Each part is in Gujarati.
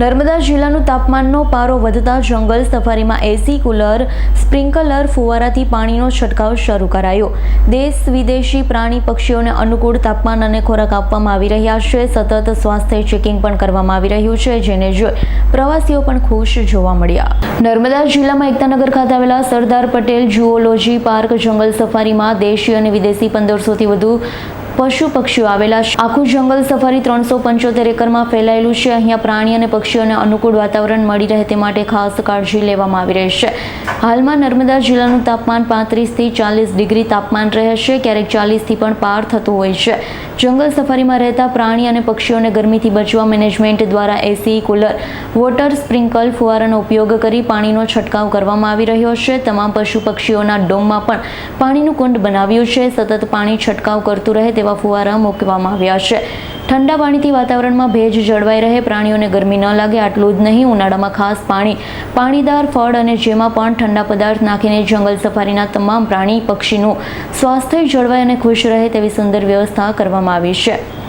નર્મદા જિલ્લાનું તાપમાનનો પારો વધતા જંગલ સફારીમાં એસી, કુલર, સ્પ્રિંકલર ફુવારાથી પાણીનો છંટકાવ શરૂ કરાયો. દેશ વિદેશી પ્રાણી પક્ષીઓને અનુકૂળ તાપમાન અને ખોરાક આપવામાં આવી રહ્યા છે. સતત સ્વાસ્થ્ય ચેકિંગ પણ કરવામાં આવી રહ્યું છે, જેને જોઈ પ્રવાસીઓ પણ ખુશ જોવા મળ્યા. નર્મદા જિલ્લામાં એકતાનગર ખાતે આવેલા સરદાર પટેલ જુઓલોજી પાર્ક જંગલ સફારીમાં દેશી અને વિદેશી પંદરસોથી વધુ પશુ પક્ષીઓ આવેલા આખું જંગલ સફારી ત્રણસો પંચોતેર એકરમાં ફેલાયેલું છે. અહીંયા પ્રાણી અને પક્ષીઓને અનુકૂળ વાતાવરણ મળી રહે તે માટે ખાસ કાળજી લેવામાં આવી રહી છે. હાલમાં નર્મદા જિલ્લાનું તાપમાન પાંત્રીસથી ચાલીસ ડિગ્રી તાપમાન રહે છે. ક્યારેક ચાલીસથી પણ પાર થતું હોય છે. જંગલ સફારીમાં રહેતા પ્રાણી અને પક્ષીઓને ગરમીથી બચવા મેનેજમેન્ટ દ્વારા એસી, કુલર, વોટર સ્પ્રિંકલ ફુવારાનો ઉપયોગ કરી પાણીનો છંટકાવ કરવામાં આવી રહ્યો છે. તમામ પશુ પક્ષીઓના ડોમમાં પણ પાણીનું કુંડ બનાવ્યું છે. સતત પાણી છંટકાવ કરતું રહે તેવા ફુવારા મૂકવામાં આવ્યા છે. ઠંડા પાણીથી વાતાવરણમાં ભેજ જળવાઈ રહે, પ્રાણીઓને ગરમી ન લાગે, આટલું જ નહીં, ઉનાળામાં ખાસ પાણી, પાણીદાર ફળ અને જેમાં પણ ઠંડા પદાર્થ નાખીને જંગલ સફારીના તમામ પ્રાણી પક્ષીનું સ્વાસ્થ્ય જળવાય અને ખુશ રહે તેવી સુંદર વ્યવસ્થા કરવામાં આવી છે.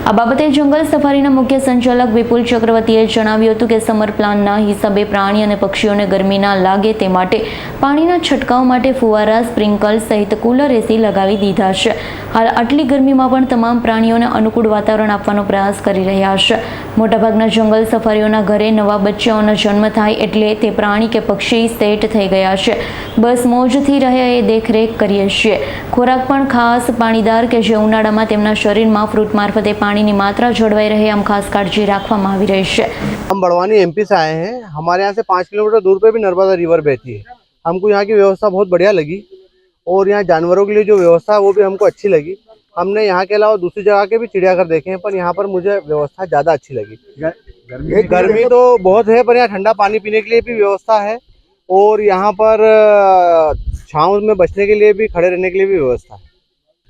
આ બાબતે જંગલ સફારીના મુખ્ય સંચાલક વિપુલ ચક્રવર્તીએ જણાવ્યું હતું કે સમર પ્લાનના હિસાબે પ્રાણી અને પક્ષીઓને ગરમી ના લાગે તે માટે પાણીના છંટકાવ માટે ફુવારા, સ્પ્રિંકલ સહિત કુલર એસી લગાવી દીધા છે. હાલ આટલી ગરમીમાં પણ તમામ પ્રાણીઓને અનુકૂળ વાતાવરણ આપવાનો પ્રયાસ કરી રહ્યા છે. મોટાભાગના જંગલ સફારીઓના ઘરે નવા બચ્ચાઓનો જન્મ થાય એટલે તે પ્રાણી કે પક્ષી સેટ થઈ ગયા છે બસ મોજથી રહે એ દેખરેખ કરીએ છીએ ખોરાક પણ ખાસ પાણીદાર કે જે ઉનાળામાં તેમના શરીરમાં ફ્રૂટ મારફતે પાણીની માત્રા જળવાઈ રહે આમ ખાસ કાળજી રાખવામાં આવી રહી છે हम बड़वानी एमपी से आए हैं हमारे यहाँ से पाँच किलोमीटर दूर पे भी नर्मदा रिवर बहती है हमको यहाँ की व्यवस्था बहुत बढ़िया लगी और यहाँ जानवरों के लिए जो व्यवस्था है वो भी हमको अच्छी लगी हमने यहाँ के अलावा दूसरी जगह के भी चिड़ियाघर देखे हैं पर यहाँ पर मुझे व्यवस्था ज़्यादा अच्छी लगी। ये गर्मी तो बहुत है पर यहाँ ठंडा पानी पीने के लिए भी व्यवस्था है और यहाँ पर छाँव में बचने के लिए भी खड़े रहने के लिए भी व्यवस्था है।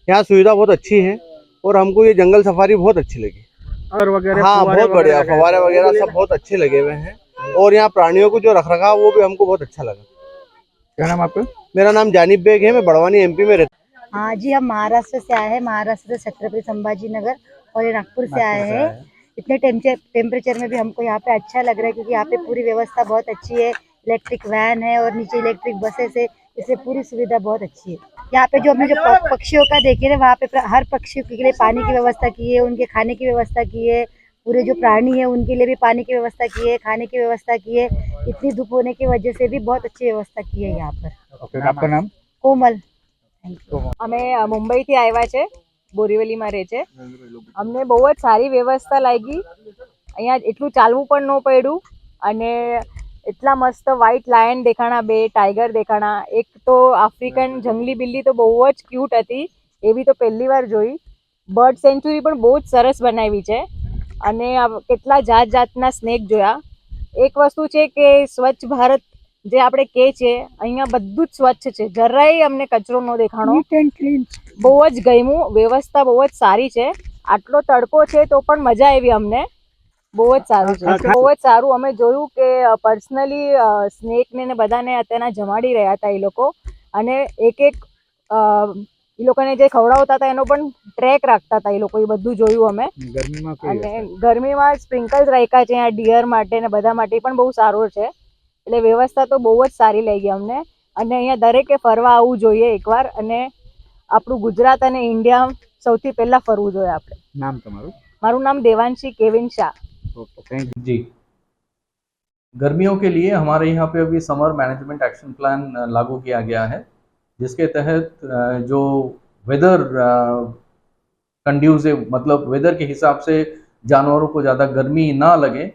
यहाँ सुविधा बहुत अच्छी है और हमको ये जंगल सफारी बहुत अच्छी लगी। और वगैरह हाँ बहुत बढ़िया फवारे वगैरह सब बहुत अच्छे लगे हुए हैं और यहाँ प्राणियों को जो रख रखा वो भी हमको बहुत अच्छा लगा। क्या नाम आपका? मेरा नाम जानिब बेग है मैं बड़वानी एमपी में रहता हाँ जी हम महाराष्ट्र से आए हैं महाराष्ट्र से छत्रपति संभाजी नगर और ये नागपुर से आए हैं। इतने टेम्परेचर में भी हमको यहाँ पे अच्छा लग रहा है क्योंकि यहाँ पे पूरी व्यवस्था बहुत अच्छी है। इलेक्ट्रिक वैन है और नीचे इलेक्ट्रिक बसेस है इससे पूरी सुविधा बहुत अच्छी है। यहाँ पे जो हमने जो पक्षियों का देखे ना वहाँ पे हर पक्षी के लिए पानी की व्यवस्था की है उनके खाने की व्यवस्था की है पूरे जो प्राणी है उनके लिए भी पानी की व्यवस्था की है खाने की व्यवस्था की है। इतनी धूप होने की वजह से भी बहुत अच्छी व्यवस्था की है यहाँ पर। आपका नाम? कोमल। અમે મુંબઈથી આવ્યા છે. બોરીવલીમાં રહે છે. અમને બહુ જ સારી વ્યવસ્થા લાગી. અહીંયા એટલું ચાલવું પણ ન પડ્યું. અને એટલા મસ્ત વ્હાઇટ લાયન દેખાણા, બે ટાઈગર દેખાણા. એક તો આફ્રિકન જંગલી બિલ્લી તો બહુ જ ક્યુટ હતી. એવી તો પહેલી વાર જોઈ. બર્ડ સેન્ચુરી પણ બહુ જ સરસ બનાવી છે. અને કેટલા જાત જાતના સ્નેક જોયા. એક વસ્તુ છે કે સ્વચ્છ ભારત જે આપણે કે છે અહીંયા બધું જ સ્વચ્છ છે. જરાય અમને કચરો ન દેખાણો. બહુ જ ગમ્યું. વ્યવસ્થા બહુ જ સારી છે. આટલો તડકો છે તો પણ મજા આવી અમને. બહુ જ સારું છે. બહુ જ સારું. અમે જોયું કે પર્સનલી સ્નેક ને બધાને અત્યારના જમાડી રહ્યા હતા એ લોકો. અને એક એક એ લોકોને જે ખવડાવતા હતા એનો પણ ટ્રેક રાખતા હતા એ લોકો. એ બધું જોયું અમે. અને ગરમીમાં સ્પ્રિંકલ્સ રાખ્યા છે આ ડિયર માટે ને બધા માટે પણ બહુ સારું છે. એટલે વ્યવસ્થા તો બહુ જ સારી લાગી અમને અને અહીંયા દરેકે ફરવા આવવું જોઈએ એકવાર અને આપણું ગુજરાત અને ઇન્ડિયા સૌથી પહેલાં ફરવું જોઈએ આપણે नाम તમારું મારું નામ Devanshi Kevin Shah okay thank you जी गर्मियों के लिए हमारे यहाँ पे अभी summer management action plan uh, लागू किया गया है जिसके तहत अ, जो वेदर कंड्यूसिव मतलब वेदर के हिसाब से जानवरों को ज़्यादा गर्मी ना लगे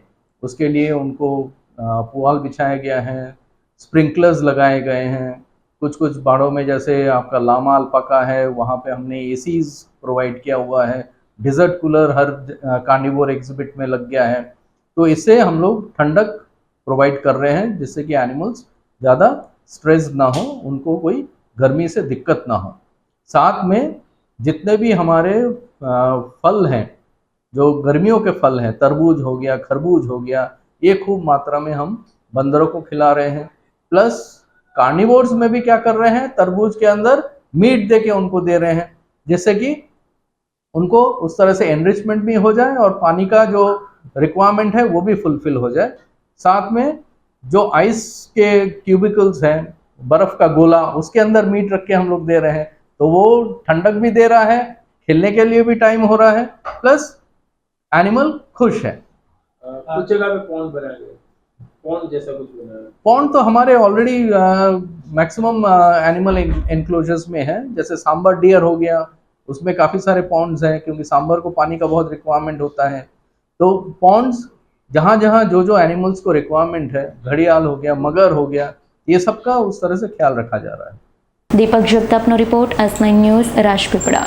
उसके लिए उनको अ, पुआल बिछाया गया है स्प्रिंकलर्स लगाए गए हैं। कुछ कुछ बाड़ों में जैसे आपका लामा अल्पाका है, वहाँ पे हमने एसीज प्रोवाइड किया हुआ है। डिजर्ट कूलर हर कार्निवोर एग्जिबिट में लग गया है। तो इससे हम लोग ठंडक प्रोवाइड कर रहे हैं, जिससे कि एनिमल्स ज़्यादा स्ट्रेस ना हो, उनको कोई गर्मी से दिक्कत ना हो। साथ में जितने भी हमारे फल हैं, जो गर्मियों के फल हैं, तरबूज हो गया, खरबूज हो गया ये खूब मात्रा में हम बंदरों को खिला रहे हैं। प्लस कार्निवोर्स में भी क्या कर रहे हैं? तरबूज के अंदर मीट दे के उनको दे रहे हैं, जिससे कि उनको उस तरह से एनरिचमेंट भी हो जाए और पानी का जो रिक्वायरमेंट है वो भी फुलफिल हो जाए। साथ में जो आइस के क्यूबिकल्स हैं, बर्फ़ का गोला, उसके अंदर मीट रख के हम लोग दे रहे हैं तो वो ठंडक भी दे रहा है, खेलने के लिए भी टाइम हो रहा है, प्लस एनिमल खुश है। कुछ जगह पे पौंड बनाया गया जैसा कुछ बनाया तो हमारे ऑलरेडी मैक्सिमम एनिमल एनक्लोजर्स में है। जैसे सांबर डियर हो गया उसमें काफ़ी सारे पॉन्ड्स हैं क्योंकि सांबर को पानी का बहुत रिक्वायरमेंट होता है। तो पॉन्ड्स जहाँ जहाँ जो जो एनिमल्स को रिक्वायरमेंट है घड़ियाल हो गया मगर हो गया ये सबका उस तरह से ख्याल रखा जा रहा है। दीपक जुप्ता अपना रिपोर्ट एस न्यूज़ राजपिपड़ा।